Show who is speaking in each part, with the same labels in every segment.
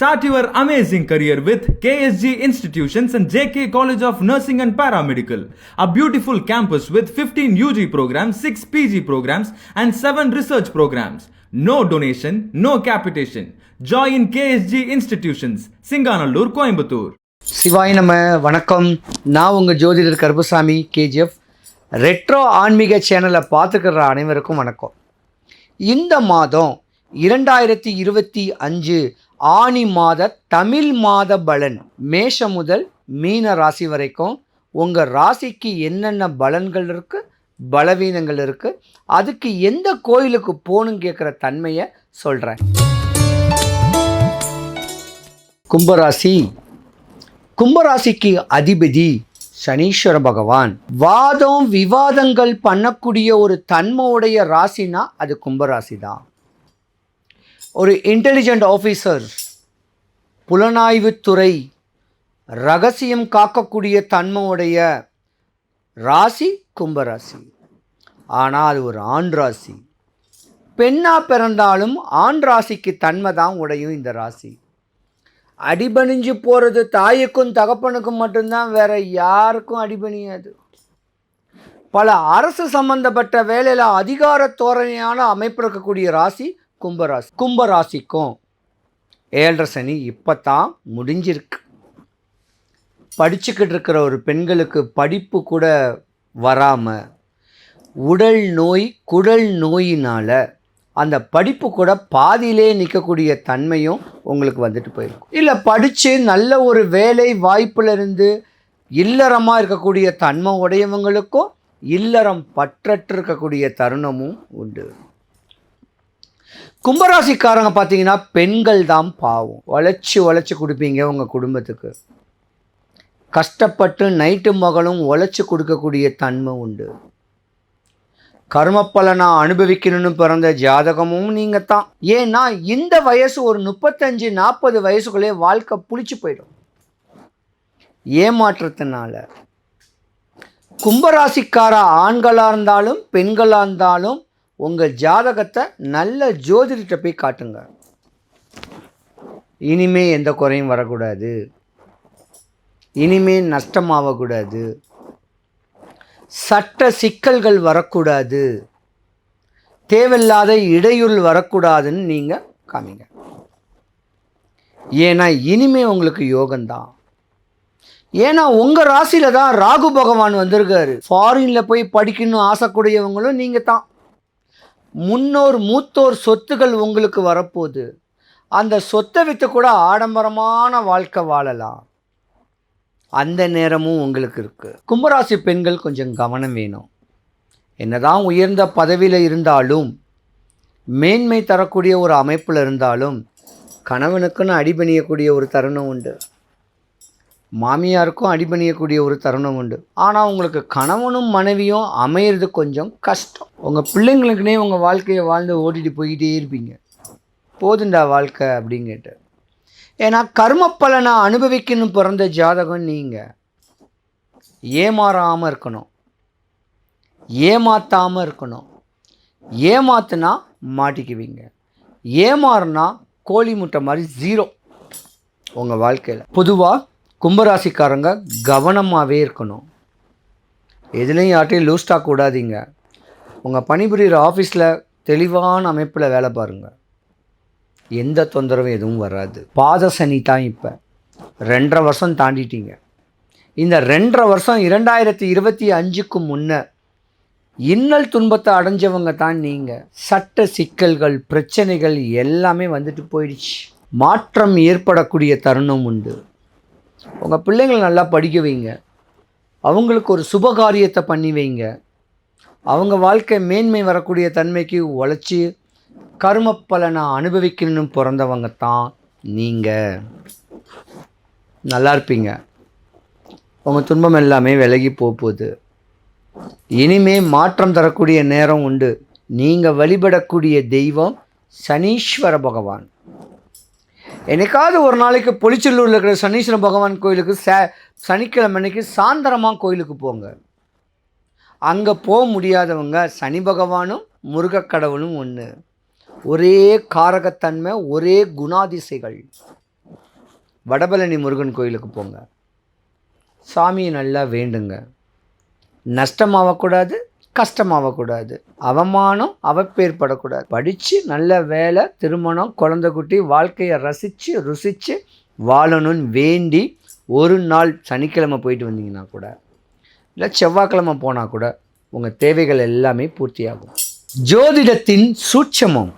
Speaker 1: Start your amazing career with KSG Institutions and JK College of Nursing and Paramedical, a beautiful campus with 15 UG programs, 6 PG programs, and 7 research programs. No donation, no capitation. Join KSG Institutions, Singanallur, Coimbatore.
Speaker 2: சிவாய் நம்ம வணக்கம் நான் உங்கள் ஜோதிடர் Karuppusamy KGF retro ஆன்மீக சேனலை பார்த்துக்கிற அனைவருக்கும் வணக்கம் இந்த மாதம் இரண்டாயிரத்தி இருபத்தி அஞ்சு ஆனி மாத தமிழ் மாத பலன். மேஷம் முதல் மீன ராசி வரைக்கும் உங்கள் ராசிக்கு என்னென்ன பலன்கள் இருக்குது பலவீனங்கள் இருக்குது அதுக்கு எந்த கோயிலுக்கு போகணுன்னு கேட்குற தன்மையை சொல்கிறேன் கும்பராசி. கும்பராசிக்கு அதிபதி சனீஸ்வர பகவான். வாதம் விவாதங்கள் பண்ணக்கூடிய ஒரு தன்மையுடைய ராசினா அது கும்பராசி தான் ஒரு இன்டெலிஜென்ட் ஆஃபீஸர் புலனாய்வுத்துறை ரகசியம் காக்கக்கூடிய தன்மையுடைய ராசி கும்பராசி ஆனால் அது ஒரு ஆண் ராசி. பெண்ணாக பிறந்தாலும் ஆண் ராசிக்கு தன்மை தான் உடையும் இந்த ராசி. அடிபணிஞ்சு போகிறது தாய்க்கும் தகப்பனுக்கும் மட்டும்தான் வேற யாருக்கும் அடிபணியாது. பல அரசு சம்பந்தப்பட்ட வேலையில் அதிகார தோரணையான அமைப்பு இருக்கக்கூடிய ராசி கும்பராசி. கும்பராசிக்கும் ஏழரை சனி இப்போ தான் முடிஞ்சிருக்கு. படிச்சுக்கிட்டு இருக்கிற ஒரு பெண்களுக்கு படிப்பு கூட வராமல் உடல் நோய் குடல் நோயினால் அந்த படிப்பு கூட பாதியிலே நிற்கக்கூடிய தன்மையும் உங்களுக்கு வந்துட்டு போயிருக்கும். இல்லை படித்து நல்ல ஒரு வேலை வாய்ப்புல இருந்து இல்லறமாக இருக்கக்கூடிய தன்மை உடையவங்களுக்கும் இல்லறம் பற்றற்று இருக்கக்கூடிய தருணமும் உண்டு. கும்பராசிக்காரங்க பார்த்தீங்கன்னா பெண்கள் தான் பாவம். உழைச்சி உழைச்சி கொடுப்பீங்க உங்கள் குடும்பத்துக்கு. கஷ்டப்பட்டு நைட்டு மகளும் உழைச்சி கொடுக்கக்கூடிய தன்மை உண்டு. கர்மப்பலனா அனுபவிக்கணும்னு பிறந்த ஜாதகமும் நீங்கள் தான். ஏன்னா இந்த வயசு ஒரு முப்பத்தஞ்சு நாற்பது வயசுக்குள்ளே வாழ்க்கை புளிச்சு போயிடும். ஏமாற்றத்தினால. கும்பராசிக்கார ஆண்களாக இருந்தாலும் பெண்களாக இருந்தாலும் உங்கள் ஜாதகத்தை நல்ல ஜோதிடத்தை போய் காட்டுங்க. இனிமே எந்த குறையும் வரக்கூடாது. இனிமே நஷ்டமாகக்கூடாது சட்ட சிக்கல்கள் வரக்கூடாது. தேவையில்லாத இடையூறு வரக்கூடாதுன்னு நீங்கள் காமிங்க. ஏன்னா இனிமே உங்களுக்கு யோகம்தான். ஏன்னா உங்கள் ராசியில் தான் ராகு பகவான் வந்திருக்காரு. ஃபாரினில் போய் படிக்கணும் ஆசைக்கூடியவங்களும் நீங்கள் தான் முன்னோர் மூத்தோர் சொத்துகள் உங்களுக்கு வரப்போகுது. அந்த சொத்தை விற்று கூட ஆடம்பரமான வாழ்க்கை வாழலாம். அந்த நேரமும் உங்களுக்கு இருக்குது கும்பராசி பெண்கள் கொஞ்சம் கவனம் வேணும். என்னதான் உயர்ந்த பதவியில் இருந்தாலும் மேன்மை தரக்கூடிய ஒரு அமைப்பில் இருந்தாலும் கணவனுக்குன்னு அடிபணியக்கூடிய ஒரு தருணம் உண்டு. மாமியாருக்கும் அடிபணியக்கூடிய ஒரு தருணம் உண்டு. ஆனால் உங்களுக்கு கணவனும் மனைவியும் அமையிறது கொஞ்சம் கஷ்டம். உங்கள் பிள்ளைங்களுக்குனே உங்கள் வாழ்க்கையை வாழ்ந்து ஓட்டிகிட்டு போய்கிட்டே இருப்பீங்க. போதுண்டா வாழ்க்கை அப்படிங்கிட்டு ஏன்னா கர்ம பலனை அனுபவிக்கணும் பிறந்த ஜாதகம் நீங்கள் ஏமாறாமல் இருக்கணும். ஏமாத்தாமல் இருக்கணும். ஏமாத்துனா மாட்டிக்குவீங்க. ஏமாறுனா கோழி முட்டை மாதிரி ஜீரோ உங்கள் வாழ்க்கையில். பொதுவாக கும்பராசிக்காரங்க கவனமாகவே இருக்கணும். எதுலேயும் யார்ட்டையும் லூஸ்டாக கூடாதீங்க உங்கள் பணிபுரிகிற ஆஃபீஸில் தெளிவான அமைப்பில் வேலை பாருங்கள் எந்த தொந்தரவும் எதுவும் வராது. பாத சனி தான் இப்போ. ரெண்டரை வருஷம் தாண்டிட்டீங்க. இந்த ரெண்டரை வருஷம் இரண்டாயிரத்தி இருபத்தி அஞ்சுக்கு முன்ன இன்னல் துன்பத்தை அடைஞ்சவங்க தான் நீங்கள் சட்ட சிக்கல்கள் பிரச்சனைகள் எல்லாமே வந்துட்டு போயிடுச்சு. மாற்றம் ஏற்படக்கூடிய தருணம் உண்டு. உங்கள் பிள்ளைங்களை நல்லா படிக்க வைங்க. அவங்களுக்கு ஒரு சுபகாரியத்தை பண்ணி வைங்க. அவங்க வாழ்க்கை மேன்மை வரக்கூடிய தன்மைக்கு உழைச்சி கர்ம பலனை அனுபவிக்கணும்னு பிறந்தவங்க தான் நீங்கள் நல்லா இருப்பீங்க. உங்கள் துன்பம் எல்லாமே விலகி போகுது இனிமே மாற்றம் தரக்கூடிய நேரம் உண்டு. நீங்கள் வழிபடக்கூடிய தெய்வம் சனீஸ்வர பகவான். என்னைக்காவது ஒரு நாளைக்கு பொலிச்சல்லூரில் இருக்கிற சனீஸ்வரன் பகவான் கோயிலுக்கு ச சனிக்கிழமை அன்னைக்கு சாயந்தரமாக கோயிலுக்கு போங்க. அங்கே போக முடியாதவங்க சனி பகவானும் முருகக்கடவுளும் ஒன்று ஒரே காரகத்தன்மை ஒரே குணாதிசைகள். வடபழனி முருகன் கோயிலுக்கு போங்க. சாமியை நல்லா வேண்டுங்க. நஷ்டமாகக்கூடாது கஷ்டமாகக்கூடாது அவமானம் அவப்பேற்படக்கூடாது. படித்து நல்ல வேலை திருமணம் குழந்தை குட்டி வாழ்க்கையை ரசித்து ருசித்து வாழணும்னு வேண்டி ஒரு நாள் சனிக்கிழமை போயிட்டு வந்தீங்கன்னா கூட இல்லை செவ்வாய்க்கிழமை போனால் கூட உங்கள் தேவைகள் எல்லாமே பூர்த்தியாகும். ஜோதிடத்தின் சூட்சமம்.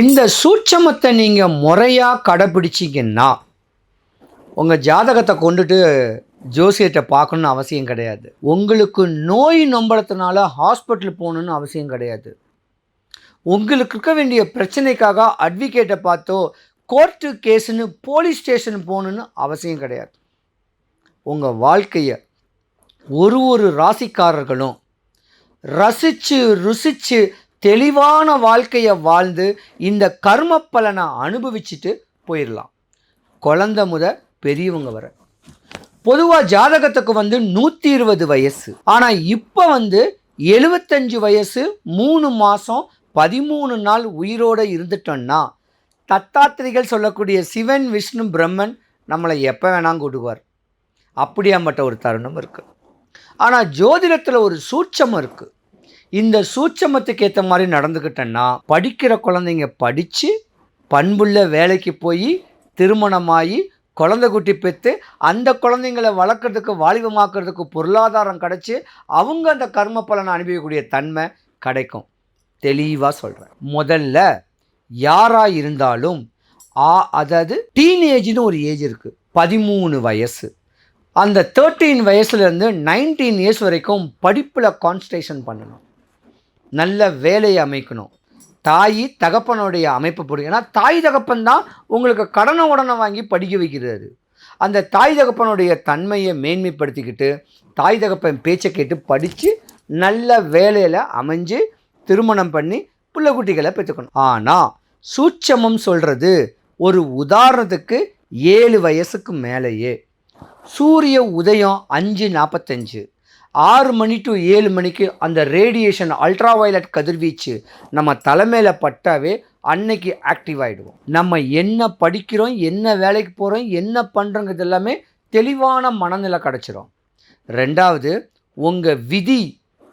Speaker 2: இந்த சூட்சமத்தை நீங்கள் முறையாக கடைப்பிடிச்சிங்கன்னா உங்கள் ஜாதகத்தை கொண்டுட்டு ஜோசியத்தை பார்க்கணுன்னு அவசியம் கிடையாது. உங்களுக்கு நோய் நம்பளத்தினால ஹாஸ்பிட்டல் போகணுன்னு அவசியம் கிடையாது. உங்களுக்கு இருக்க வேண்டிய பிரச்சனைக்காக அட்வொகேட்டை பார்த்தோ கோர்ட்டு கேஸுன்னு போலீஸ் ஸ்டேஷன் போகணுன்னு அவசியம் கிடையாது. உங்கள் வாழ்க்கையை ஒரு ஒரு ராசிக்காரர்களும் ரசித்து ருசித்து தெளிவான வாழ்க்கையை வாழ்ந்து இந்த கர்ம பலனை அனுபவிச்சுட்டு போயிடலாம் குழந்த முத பெரியவங்க வர. பொதுவாக ஜாதகத்துக்கு வந்து நூற்றி இருபது வயசு. ஆனால் இப்போ வந்து எழுபத்தஞ்சு வயசு மூணு மாதம் பதிமூணு நாள் உயிரோடு இருந்துட்டோன்னா தத்தாத்திரிகள் சொல்லக்கூடிய சிவன் விஷ்ணு பிரம்மன் நம்மளை எப்போ வேணாலும் கூடுவார் அப்படியாம்பட்ட ஒரு தருணம் இருக்குது ஆனால் ஜோதிடத்தில் ஒரு சூட்சமம் இருக்குது இந்த சூட்சமத்துக்கு ஏற்ற மாதிரி நடந்துக்கிட்டேன்னா படிக்கிற குழந்தைங்க படித்து பண்புள்ள வேலைக்கு போய் திருமணமாகி குழந்தை குட்டி பெற்று அந்த குழந்தைங்களை வளர்க்குறதுக்கு வாலிபமாக்குறதுக்கு பொருளாதாரம் கிடச்சி அவங்க அந்த கர்ம பலனை அனுபவிக்கக்கூடிய தன்மை கிடைக்கும். தெளிவாக சொல்கிறேன் முதல்ல யாராக இருந்தாலும் ஆ அதாவது டீனேஜ்னு ஒரு ஏஜ் இருக்குது பதிமூணு வயசு. அந்த தேர்ட்டீன் வயசுலேருந்து நைன்டீன் இயர்ஸ் வரைக்கும் படிப்பில் கான்சன்ட்ரேஷன் பண்ணணும். நல்ல வேலையை அமைக்கணும். தாய் தகப்பனுடைய அமைப்பு போடும் ஏன்னா தாய் தகப்பன் தான் உங்களுக்கு கடனை உடனே வாங்கி படிக்க வைக்கிறது அந்த தாய் தகப்பனுடைய தன்மையை மேன்மைப்படுத்திக்கிட்டு தாய் தகப்பன் பேச்சை கேட்டு படித்து நல்ல வேலையில் அமைஞ்சு திருமணம் பண்ணி பிள்ளை குட்டிகளை பெற்றுக்கணும் ஆனால் சூட்சமம் சொல்கிறது ஒரு உதாரணத்துக்கு ஏழு வயசுக்கு மேலேயே. சூரிய உதயம் அஞ்சு நாற்பத்தஞ்சு ஆறு மணி டு ஏழு மணிக்கு அந்த ரேடியேஷன் அல்ட்ரா வயலட் கதிர்வீச்சு நம்ம தலைமையில் பட்டாவே அன்னைக்கு ஆக்டிவ் ஆகிடுவோம் நம்ம என்ன படிக்கிறோம் என்ன வேலைக்கு போகிறோம் என்ன பண்ணுறோங்கிறது எல்லாமே தெளிவான மனநிலை கிடச்சிரும். ரெண்டாவது உங்கள் விதி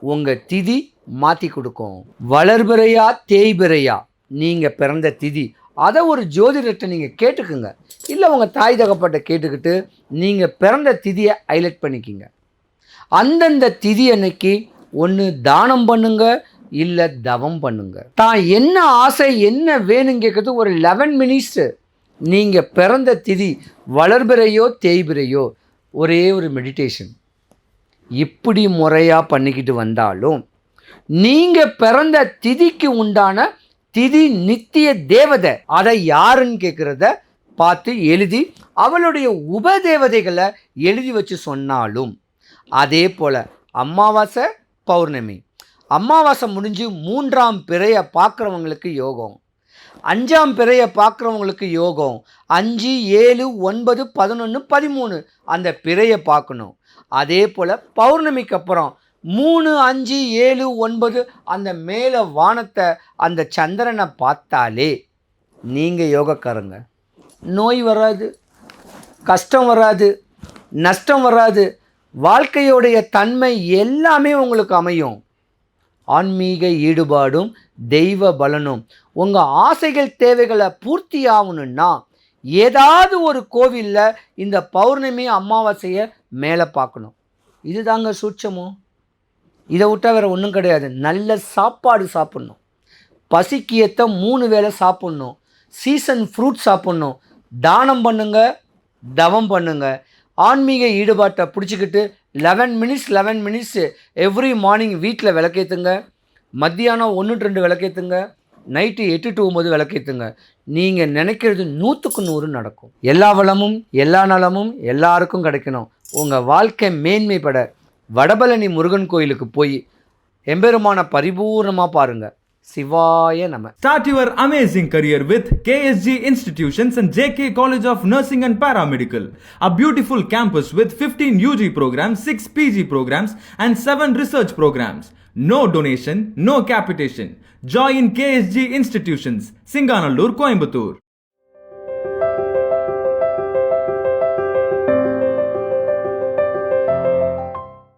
Speaker 2: உங்கள் திதி மாற்றி கொடுக்கும். வளர்பிறையா தேய்பிறையா நீங்கள் பிறந்த திதி. அதை ஒரு ஜோதிடத்தை நீங்கள் கேட்டுக்குங்க. இல்லை உங்கள் தாய் தகப்பட்ட கேட்டுக்கிட்டு நீங்கள் பிறந்த திதியை ஹைலைட் பண்ணிக்கிங்க. அந்தந்த திதி அன்னைக்கு ஒன்று தானம் பண்ணுங்க இல்லை தவம் பண்ணுங்க. தான் என்ன ஆசை என்ன வேணும் கேட்குறது ஒரு லெவன் மினிட்ஸு நீங்கள் பிறந்த திதி வளர்பிறையோ தேய்பிறையோ ஒரே ஒரு மெடிடேஷன் இப்படி முறையாக பண்ணிக்கிட்டு வந்தாலும் நீங்கள் பிறந்த திதிக்கு உண்டான திதி நித்திய தேவதை அதை யாருன்னு கேட்குறத பார்த்து எழுதி அவளுடைய உபதேவதைகளை எழுதி வச்சு சொன்னாலும் அதே போல் அமாவாசை பௌர்ணமி. அமாவாசை முடிஞ்சு மூன்றாம் பிறையை பார்க்குறவங்களுக்கு யோகம். அஞ்சாம் பிறையை பார்க்குறவங்களுக்கு யோகம். அஞ்சு ஏழு ஒன்பது பதினொன்று பதிமூணு அந்த பிறையை பார்க்கணும். அதே போல் பௌர்ணமிக்கு அப்புறம் மூணு அஞ்சு ஏழு ஒன்பது அந்த மேலே வானத்தை அந்த சந்திரனை பார்த்தாலே நீங்கள் யோகக்காரங்க. நோய் வராது கஷ்டம் வராது நஷ்டம் வராது வாழ்க்கையோடைய தன்மை எல்லாமே உங்களுக்கு அமையும். ஆன்மீக ஈடுபாடும் தெய்வ பலனும் உங்கள் ஆசைகள் தேவைகளை பூர்த்தி ஆகணும்னா ஏதாவது ஒரு கோவிலில் இந்த பௌர்ணமி அமாவாசையை மேலே பார்க்கணும். இதுதாங்க சூட்சமோ இதை விட்டால் வேறு ஒன்றும் கிடையாது. நல்ல சாப்பாடு சாப்பிட்ணும். பசிக்கு ஏற்ற மூணு வேளை சாப்பிட்ணும். சீசன் ஃப்ரூட் சாப்பிட்ணும். தானம் பண்ணுங்க தவம் பண்ணுங்கள் ஆன்மீக ஈடுபாட்டை பிடிச்சிக்கிட்டு eleven minutes eleven minutes every morning வீட்டில் விளக்கேற்றுங்க மத்தியானம் ஒன்று ரெண்டு விளக்கேற்றுங்க நைட்டு எட்டு டு ஒம்பது விளக்கேற்றுங்க நீங்கள் நினைக்கிறது நூற்றுக்கு நூறு நடக்கும். எல்லா வளமும் எல்லா நலமும் எல்லாருக்கும் கிடைக்கணும். உங்கள் வாழ்க்கை மேன்மைப்பட வடபழனி முருகன் கோயிலுக்கு போய் எம்பெருமான பரிபூர்ணமாக பாருங்கள் சிவாய நம
Speaker 1: Start your amazing career with KSG Institutions and JK College of Nursing and Paramedical, a beautiful campus with 15 UG programs, 6 PG programs, and 7 research programs. No donation, no capitation. Join KSG Institutions, Singanallur, Coimbatore.